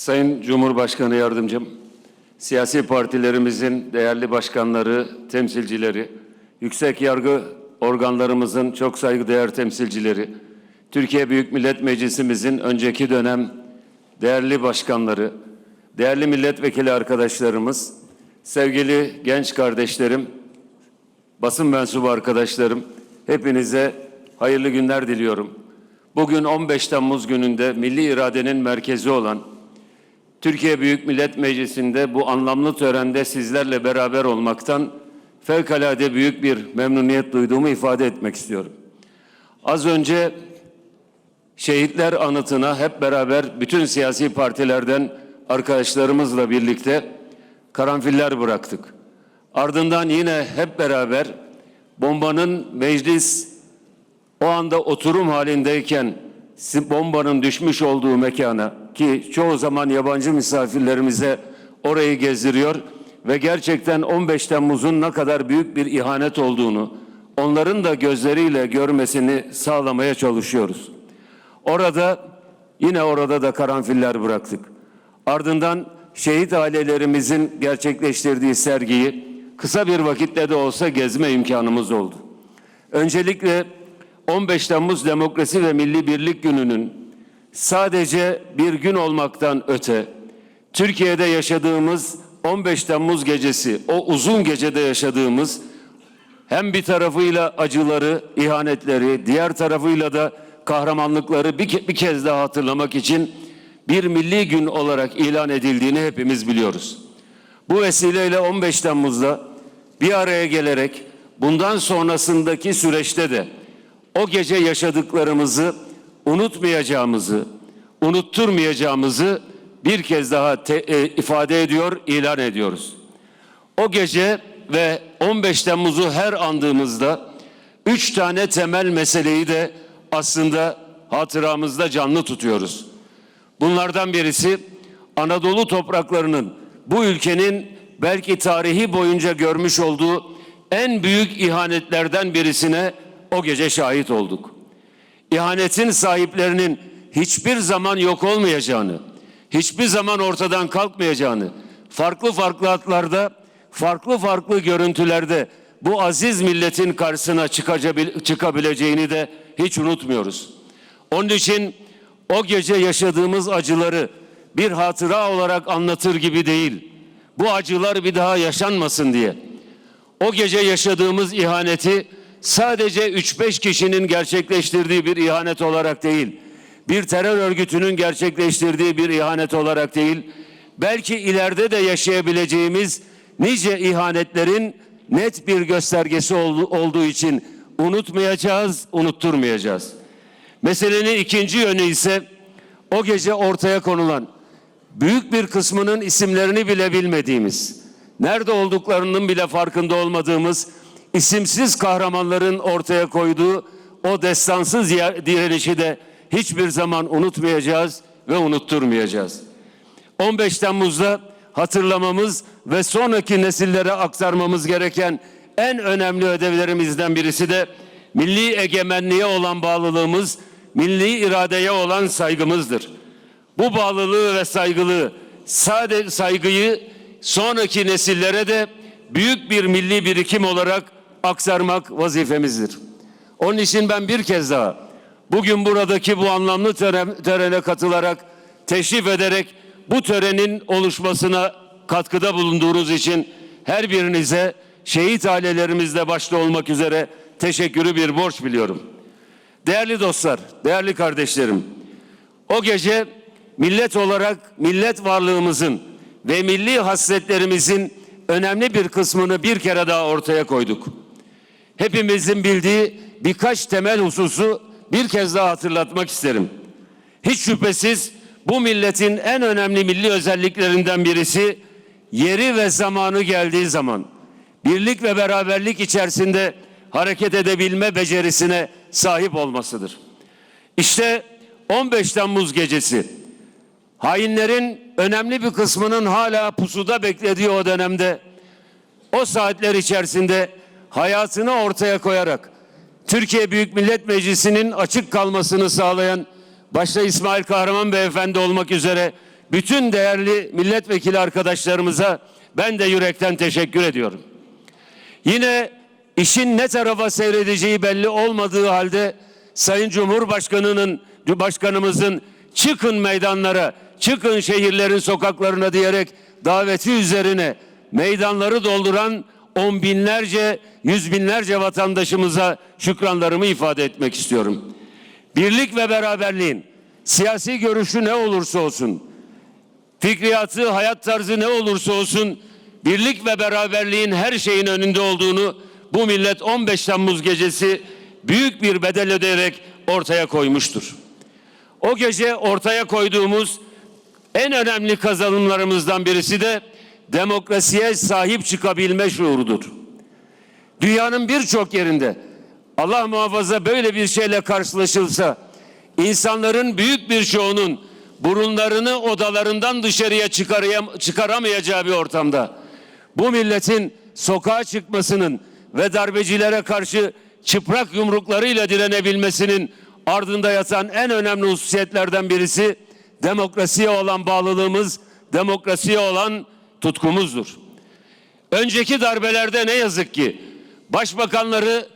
Sayın Cumhurbaşkanı Yardımcım, siyasi partilerimizin değerli başkanları, temsilcileri, yüksek yargı organlarımızın çok saygıdeğer temsilcileri, Türkiye Büyük Millet Meclisimizin önceki dönem değerli başkanları, değerli milletvekili arkadaşlarımız, sevgili genç kardeşlerim, basın mensubu arkadaşlarım, hepinize hayırlı günler diliyorum. Bugün 15 Temmuz gününde milli iradenin merkezi olan Türkiye Büyük Millet Meclisi'nde bu anlamlı törende sizlerle beraber olmaktan fevkalade büyük bir memnuniyet duyduğumu ifade etmek istiyorum. Az önce şehitler anıtına hep beraber bütün siyasi partilerden arkadaşlarımızla birlikte karanfiller bıraktık. Ardından yine hep beraber bombanın meclis o anda oturum halindeyken bombanın düşmüş olduğu mekana ki çoğu zaman yabancı misafirlerimize orayı gezdiriyor ve gerçekten 15 Temmuz'un ne kadar büyük bir ihanet olduğunu onların da gözleriyle görmesini sağlamaya çalışıyoruz. Orada yine orada da karanfiller bıraktık. Ardından şehit ailelerimizin gerçekleştirdiği sergiyi kısa bir vakitte de olsa gezme imkanımız oldu. Öncelikle 15 Temmuz Demokrasi ve Milli Birlik Günü'nün sadece bir gün olmaktan öte Türkiye'de yaşadığımız 15 Temmuz gecesi, o uzun gecede yaşadığımız hem bir tarafıyla acıları, ihanetleri, diğer tarafıyla da kahramanlıkları bir, ke- bir kez daha hatırlamak için bir milli gün olarak ilan edildiğini hepimiz biliyoruz. Bu vesileyle 15 Temmuz'da bir araya gelerek bundan sonrasındaki süreçte de o gece yaşadıklarımızı unutmayacağımızı, unutturmayacağımızı bir kez daha te- e, ifade ediyor, ilan ediyoruz. O gece ve 15 Temmuz'u her andığımızda üç tane temel meseleyi de aslında hatıramızda canlı tutuyoruz. Bunlardan birisi Anadolu topraklarının bu ülkenin belki tarihi boyunca görmüş olduğu en büyük ihanetlerden birisine o gece şahit olduk. İhanetin sahiplerinin hiçbir zaman yok olmayacağını, hiçbir zaman ortadan kalkmayacağını, farklı farklı hatlarda, farklı farklı görüntülerde bu aziz milletin karşısına çıkabileceğini de hiç unutmuyoruz. Onun için o gece yaşadığımız acıları bir hatıra olarak anlatır gibi değil. Bu acılar bir daha yaşanmasın diye. O gece yaşadığımız ihaneti sadece 3-5 kişinin gerçekleştirdiği bir ihanet olarak değil, bir terör örgütünün gerçekleştirdiği bir ihanet olarak değil, belki ileride de yaşayabileceğimiz nice ihanetlerin net bir göstergesi oldu- olduğu için unutmayacağız, unutturmayacağız. Meselenin ikinci yönü ise o gece ortaya konulan büyük bir kısmının isimlerini bile bilmediğimiz, nerede olduklarının bile farkında olmadığımız isimsiz kahramanların ortaya koyduğu o destansız direnişi de hiçbir zaman unutmayacağız ve unutturmayacağız. 15 Temmuz'da hatırlamamız ve sonraki nesillere aktarmamız gereken en önemli ödevlerimizden birisi de milli egemenliğe olan bağlılığımız, milli iradeye olan saygımızdır. Bu bağlılığı ve saygılığı, sade saygıyı sonraki nesillere de büyük bir milli birikim olarak aktarmak vazifemizdir. Onun için ben bir kez daha bugün buradaki bu anlamlı töre- törene katılarak, teşrif ederek bu törenin oluşmasına katkıda bulunduğunuz için her birinize şehit ailelerimizle başta olmak üzere teşekkürü bir borç biliyorum. Değerli dostlar, değerli kardeşlerim, o gece millet olarak millet varlığımızın ve milli hasletlerimizin önemli bir kısmını bir kere daha ortaya koyduk. Hepimizin bildiği birkaç temel hususu bir kez daha hatırlatmak isterim. Hiç şüphesiz bu milletin en önemli milli özelliklerinden birisi yeri ve zamanı geldiği zaman birlik ve beraberlik içerisinde hareket edebilme becerisine sahip olmasıdır. İşte 15 Temmuz gecesi hainlerin önemli bir kısmının hala pusuda beklediği o dönemde o saatler içerisinde hayatını ortaya koyarak Türkiye Büyük Millet Meclisi'nin açık kalmasını sağlayan başta İsmail Kahraman Beyefendi olmak üzere bütün değerli milletvekili arkadaşlarımıza ben de yürekten teşekkür ediyorum. Yine işin ne tarafa seyredeceği belli olmadığı halde Sayın Cumhurbaşkanı'nın başkanımızın çıkın meydanlara, çıkın şehirlerin sokaklarına diyerek daveti üzerine meydanları dolduran on binlerce, yüz binlerce vatandaşımıza şükranlarımı ifade etmek istiyorum. Birlik ve beraberliğin siyasi görüşü ne olursa olsun, fikriyatı, hayat tarzı ne olursa olsun birlik ve beraberliğin her şeyin önünde olduğunu bu millet 15 Temmuz gecesi büyük bir bedel ödeyerek ortaya koymuştur. O gece ortaya koyduğumuz en önemli kazanımlarımızdan birisi de demokrasiye sahip çıkabilme şuurudur. Dünyanın birçok yerinde Allah muhafaza böyle bir şeyle karşılaşılsa insanların büyük bir çoğunun burunlarını odalarından dışarıya çıkaramayacağı bir ortamda bu milletin sokağa çıkmasının ve darbecilere karşı çıprak yumruklarıyla direnebilmesinin ardında yatan en önemli hususiyetlerden birisi demokrasiye olan bağlılığımız, demokrasiye olan tutkumuzdur. Önceki darbelerde ne yazık ki başbakanları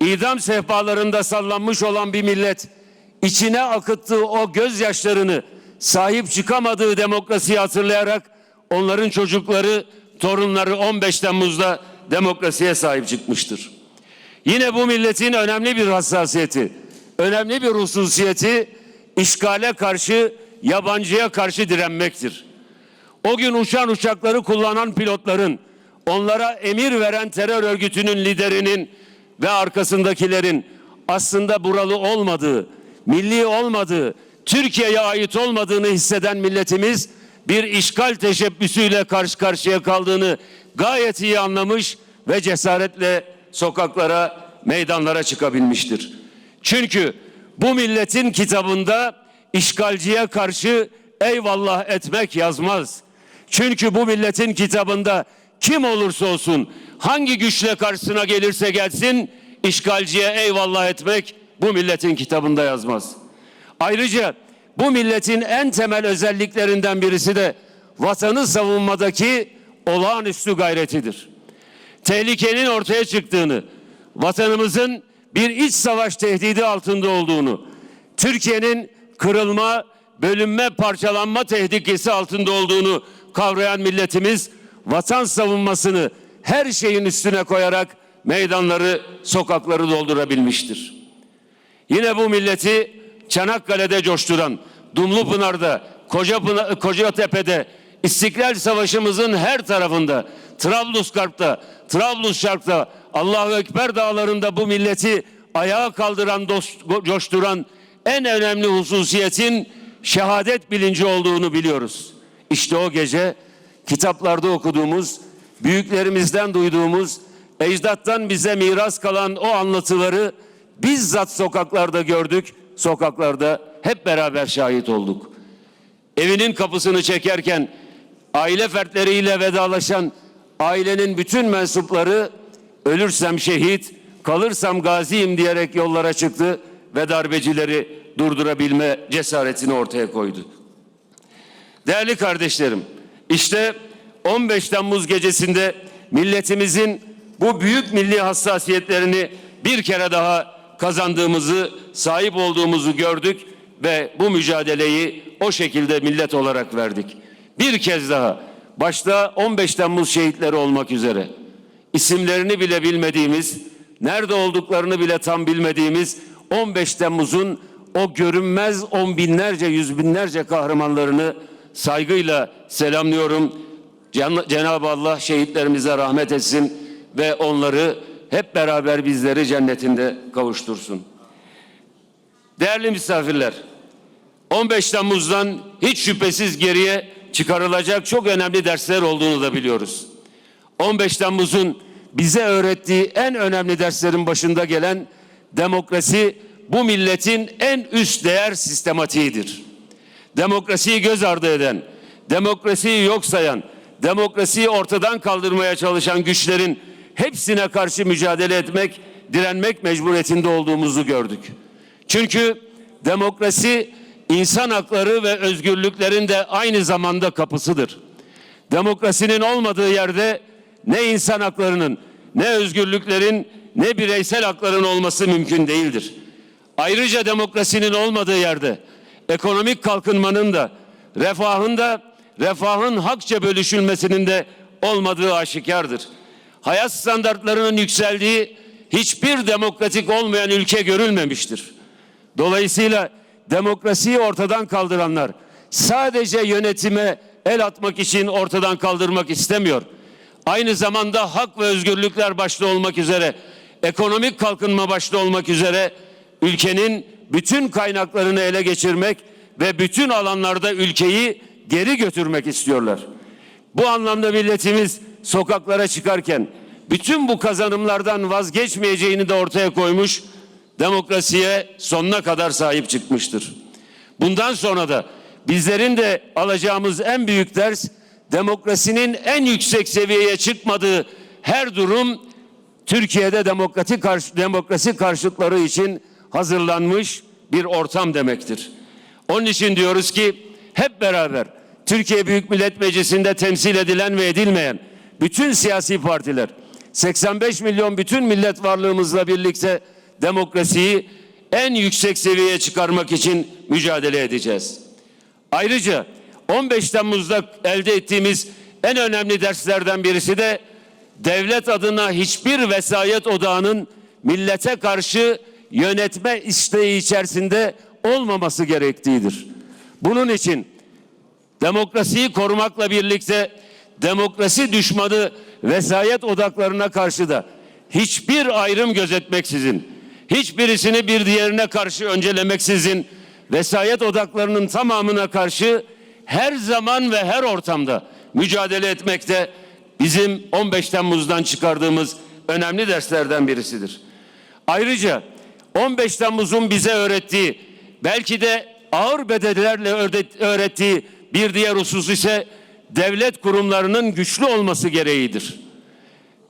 idam sehpalarında sallanmış olan bir millet içine akıttığı o gözyaşlarını sahip çıkamadığı demokrasiyi hatırlayarak onların çocukları, torunları 15 Temmuz'da demokrasiye sahip çıkmıştır. Yine bu milletin önemli bir hassasiyeti, önemli bir hususiyeti işgale karşı, yabancıya karşı direnmektir. O gün uçan uçakları kullanan pilotların, onlara emir veren terör örgütünün liderinin ve arkasındakilerin aslında buralı olmadığı, milli olmadığı, Türkiye'ye ait olmadığını hisseden milletimiz bir işgal teşebbüsüyle karşı karşıya kaldığını gayet iyi anlamış ve cesaretle sokaklara, meydanlara çıkabilmiştir. Çünkü bu milletin kitabında işgalciye karşı eyvallah etmek yazmaz. Çünkü bu milletin kitabında kim olursa olsun hangi güçle karşısına gelirse gelsin işgalciye eyvallah etmek bu milletin kitabında yazmaz. Ayrıca bu milletin en temel özelliklerinden birisi de vatanı savunmadaki olağanüstü gayretidir. Tehlikenin ortaya çıktığını, vatanımızın bir iç savaş tehdidi altında olduğunu, Türkiye'nin kırılma, bölünme, parçalanma tehlikesi altında olduğunu kavrayan milletimiz vatan savunmasını her şeyin üstüne koyarak meydanları, sokakları doldurabilmiştir. Yine bu milleti Çanakkale'de coşturan, Dumlupınar'da, Koca Kocatepe'de, İstiklal Savaşımızın her tarafında, Trablusgarp'ta, Trablusşark'ta, Allahu Ekber dağlarında bu milleti ayağa kaldıran, dost- coşturan en önemli hususiyetin şehadet bilinci olduğunu biliyoruz. İşte o gece kitaplarda okuduğumuz, büyüklerimizden duyduğumuz, ecdattan bize miras kalan o anlatıları bizzat sokaklarda gördük, sokaklarda hep beraber şahit olduk. Evinin kapısını çekerken aile fertleriyle vedalaşan ailenin bütün mensupları ölürsem şehit, kalırsam gaziyim diyerek yollara çıktı ve darbecileri durdurabilme cesaretini ortaya koydu. Değerli kardeşlerim, işte 15 Temmuz gecesinde milletimizin bu büyük milli hassasiyetlerini bir kere daha kazandığımızı, sahip olduğumuzu gördük ve bu mücadeleyi o şekilde millet olarak verdik. Bir kez daha başta 15 Temmuz şehitleri olmak üzere isimlerini bile bilmediğimiz, nerede olduklarını bile tam bilmediğimiz 15 Temmuz'un o görünmez on binlerce, yüz binlerce kahramanlarını saygıyla selamlıyorum. Can- Cenab-ı Allah şehitlerimize rahmet etsin ve onları hep beraber bizleri cennetinde kavuştursun. Değerli misafirler, 15 Temmuz'dan hiç şüphesiz geriye çıkarılacak çok önemli dersler olduğunu da biliyoruz. 15 Temmuz'un bize öğrettiği en önemli derslerin başında gelen demokrasi bu milletin en üst değer sistematiğidir. Demokrasiyi göz ardı eden, demokrasiyi yok sayan, demokrasiyi ortadan kaldırmaya çalışan güçlerin hepsine karşı mücadele etmek, direnmek mecburiyetinde olduğumuzu gördük. Çünkü demokrasi insan hakları ve özgürlüklerin de aynı zamanda kapısıdır. Demokrasinin olmadığı yerde ne insan haklarının, ne özgürlüklerin, ne bireysel hakların olması mümkün değildir. Ayrıca demokrasinin olmadığı yerde ekonomik kalkınmanın da, refahın da, refahın hakça bölüşülmesinin de olmadığı aşikardır. Hayat standartlarının yükseldiği hiçbir demokratik olmayan ülke görülmemiştir. Dolayısıyla demokrasiyi ortadan kaldıranlar sadece yönetime el atmak için ortadan kaldırmak istemiyor. Aynı zamanda hak ve özgürlükler başta olmak üzere, ekonomik kalkınma başta olmak üzere ülkenin bütün kaynaklarını ele geçirmek ve bütün alanlarda ülkeyi geri götürmek istiyorlar. Bu anlamda milletimiz sokaklara çıkarken bütün bu kazanımlardan vazgeçmeyeceğini de ortaya koymuş, demokrasiye sonuna kadar sahip çıkmıştır. Bundan sonra da bizlerin de alacağımız en büyük ders demokrasinin en yüksek seviyeye çıkmadığı her durum Türkiye'de demokratik karşı, demokrasi karşıtları için hazırlanmış bir ortam demektir. Onun için diyoruz ki hep beraber Türkiye Büyük Millet Meclisi'nde temsil edilen ve edilmeyen bütün siyasi partiler 85 milyon bütün millet varlığımızla birlikte demokrasiyi en yüksek seviyeye çıkarmak için mücadele edeceğiz. Ayrıca 15 Temmuz'da elde ettiğimiz en önemli derslerden birisi de devlet adına hiçbir vesayet odağının millete karşı yönetme isteği içerisinde olmaması gerektiğidir. Bunun için demokrasiyi korumakla birlikte demokrasi düşmanı vesayet odaklarına karşı da hiçbir ayrım gözetmeksizin, hiçbirisini bir diğerine karşı öncelemeksizin vesayet odaklarının tamamına karşı her zaman ve her ortamda mücadele etmekte bizim 15 Temmuz'dan çıkardığımız önemli derslerden birisidir. Ayrıca 15 Temmuz'un bize öğrettiği belki de ağır bedellerle öğrettiği bir diğer husus ise devlet kurumlarının güçlü olması gereğidir.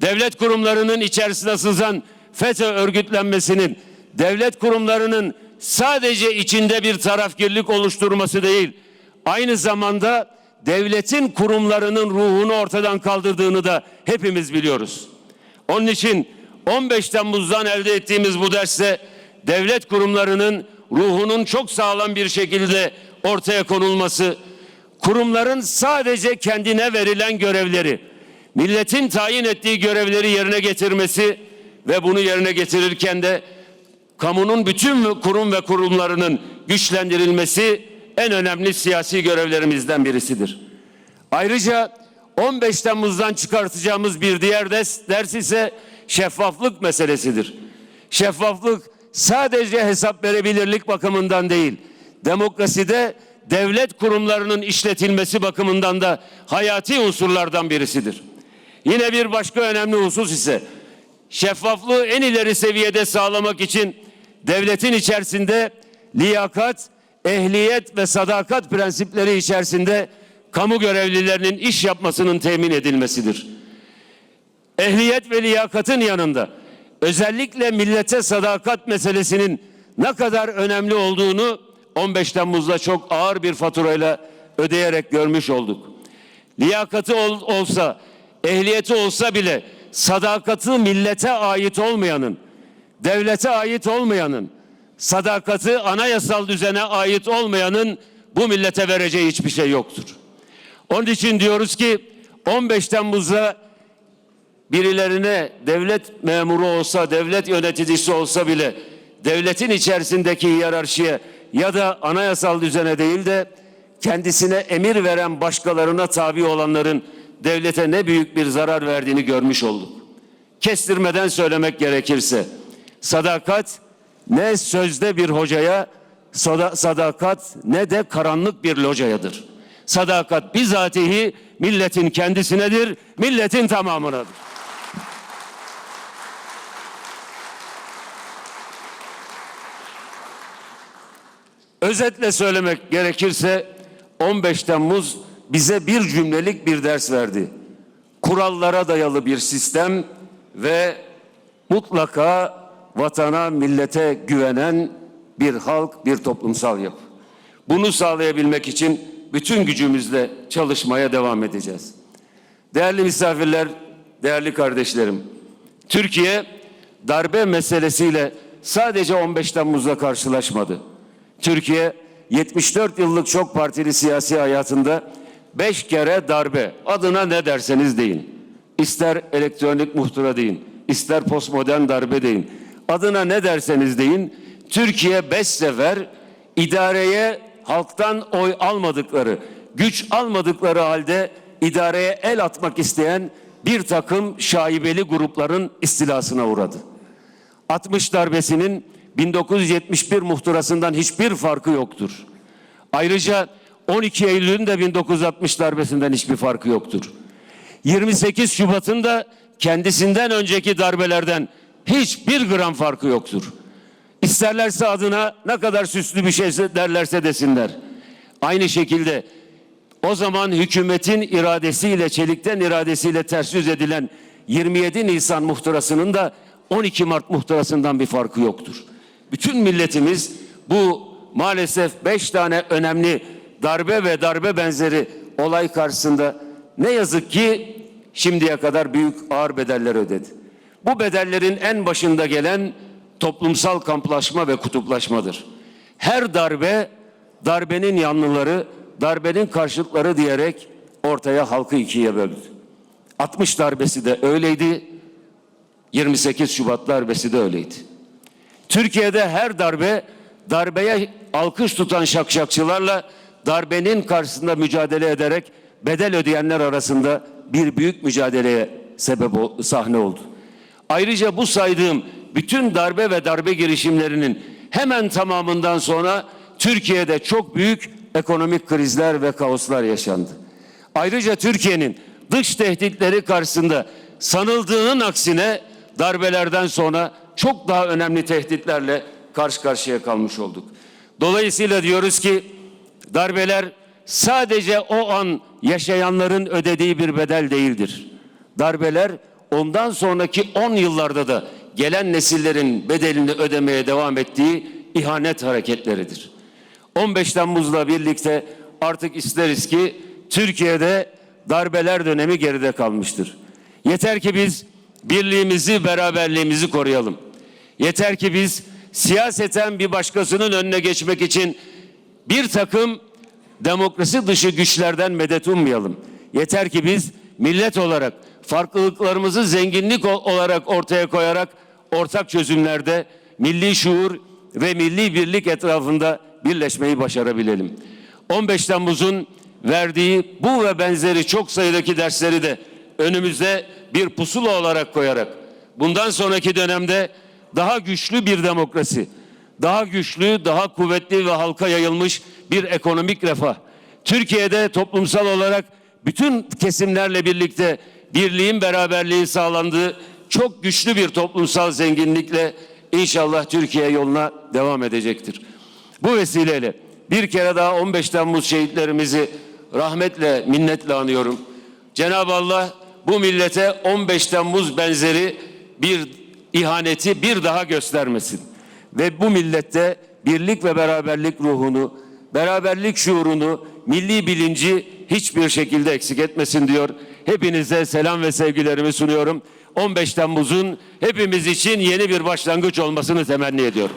Devlet kurumlarının içerisine sızan FETÖ örgütlenmesinin devlet kurumlarının sadece içinde bir tarafgirlik oluşturması değil, aynı zamanda devletin kurumlarının ruhunu ortadan kaldırdığını da hepimiz biliyoruz. Onun için 15 Temmuz'dan elde ettiğimiz bu derste devlet kurumlarının ruhunun çok sağlam bir şekilde ortaya konulması, kurumların sadece kendine verilen görevleri, milletin tayin ettiği görevleri yerine getirmesi ve bunu yerine getirirken de kamunun bütün kurum ve kurumlarının güçlendirilmesi en önemli siyasi görevlerimizden birisidir. Ayrıca 15 Temmuz'dan çıkartacağımız bir diğer ders, ders ise şeffaflık meselesidir. Şeffaflık sadece hesap verebilirlik bakımından değil, demokraside devlet kurumlarının işletilmesi bakımından da hayati unsurlardan birisidir. Yine bir başka önemli husus ise şeffaflığı en ileri seviyede sağlamak için devletin içerisinde liyakat, ehliyet ve sadakat prensipleri içerisinde kamu görevlilerinin iş yapmasının temin edilmesidir. Ehliyet ve liyakatın yanında özellikle millete sadakat meselesinin ne kadar önemli olduğunu 15 Temmuz'da çok ağır bir faturayla ödeyerek görmüş olduk. Liyakatı ol, olsa, ehliyeti olsa bile sadakati millete ait olmayanın, devlete ait olmayanın, sadakati anayasal düzene ait olmayanın bu millete vereceği hiçbir şey yoktur. Onun için diyoruz ki 15 Temmuz'da birilerine devlet memuru olsa, devlet yöneticisi olsa bile devletin içerisindeki hiyerarşiye ya da anayasal düzene değil de kendisine emir veren başkalarına tabi olanların devlete ne büyük bir zarar verdiğini görmüş olduk. Kestirmeden söylemek gerekirse sadakat ne sözde bir hocaya sadakat ne de karanlık bir locayadır. Sadakat bizatihi milletin kendisinedir, milletin tamamınadır. Özetle söylemek gerekirse 15 Temmuz bize bir cümlelik bir ders verdi. Kurallara dayalı bir sistem ve mutlaka vatana, millete güvenen bir halk, bir toplumsal yapı. Bunu sağlayabilmek için bütün gücümüzle çalışmaya devam edeceğiz. Değerli misafirler, değerli kardeşlerim, Türkiye darbe meselesiyle sadece 15 Temmuz'la karşılaşmadı. Türkiye 74 yıllık çok partili siyasi hayatında 5 kere darbe adına ne derseniz deyin. İster elektronik muhtıra deyin, ister postmodern darbe deyin. Adına ne derseniz deyin. Türkiye 5 sefer idareye halktan oy almadıkları, güç almadıkları halde idareye el atmak isteyen bir takım şaibeli grupların istilasına uğradı. 60 darbesinin 1971 muhtırasından hiçbir farkı yoktur. Ayrıca 12 Eylül'ün de 1960 darbesinden hiçbir farkı yoktur. 28 Şubat'ın da kendisinden önceki darbelerden hiçbir gram farkı yoktur. İsterlerse adına ne kadar süslü bir şey derlerse desinler. Aynı şekilde o zaman hükümetin iradesiyle, çelikten iradesiyle ters yüz edilen 27 Nisan muhtırasının da 12 Mart muhtırasından bir farkı yoktur. Bütün milletimiz bu maalesef 5 tane önemli darbe ve darbe benzeri olay karşısında ne yazık ki şimdiye kadar büyük ağır bedeller ödedi. Bu bedellerin en başında gelen toplumsal kamplaşma ve kutuplaşmadır. Her darbe darbenin yanlıları, darbenin karşıtları diyerek ortaya halkı ikiye böldü. 60 darbesi de öyleydi, 28 Şubat darbesi de öyleydi. Türkiye'de her darbe darbeye alkış tutan şakşakçılarla darbenin karşısında mücadele ederek bedel ödeyenler arasında bir büyük mücadeleye sebep sahne oldu. Ayrıca bu saydığım bütün darbe ve darbe girişimlerinin hemen tamamından sonra Türkiye'de çok büyük ekonomik krizler ve kaoslar yaşandı. Ayrıca Türkiye'nin dış tehditleri karşısında sanıldığının aksine darbelerden sonra çok daha önemli tehditlerle karşı karşıya kalmış olduk. Dolayısıyla diyoruz ki darbeler sadece o an yaşayanların ödediği bir bedel değildir. Darbeler ondan sonraki 10 yıllarda da gelen nesillerin bedelini ödemeye devam ettiği ihanet hareketleridir. 15 Temmuz'la birlikte artık isteriz ki Türkiye'de darbeler dönemi geride kalmıştır. Yeter ki biz birliğimizi, beraberliğimizi koruyalım. Yeter ki biz siyaseten bir başkasının önüne geçmek için bir takım demokrasi dışı güçlerden medet ummayalım. Yeter ki biz millet olarak farklılıklarımızı zenginlik olarak ortaya koyarak ortak çözümlerde milli şuur ve milli birlik etrafında birleşmeyi başarabilelim. 15 Temmuz'un verdiği bu ve benzeri çok sayıdaki dersleri de önümüzde bir pusula olarak koyarak bundan sonraki dönemde daha güçlü bir demokrasi, daha güçlü, daha kuvvetli ve halka yayılmış bir ekonomik refah. Türkiye'de toplumsal olarak bütün kesimlerle birlikte birliğin, beraberliğin sağlandığı çok güçlü bir toplumsal zenginlikle inşallah Türkiye yoluna devam edecektir. Bu vesileyle bir kere daha 15 Temmuz şehitlerimizi rahmetle, minnetle anıyorum. Cenab-ı Allah bu millete 15 Temmuz benzeri bir ihaneti bir daha göstermesin. Ve bu millette birlik ve beraberlik ruhunu, beraberlik şuurunu, milli bilinci hiçbir şekilde eksik etmesin diyor. Hepinize selam ve sevgilerimi sunuyorum. 15 Temmuz'un hepimiz için yeni bir başlangıç olmasını temenni ediyorum.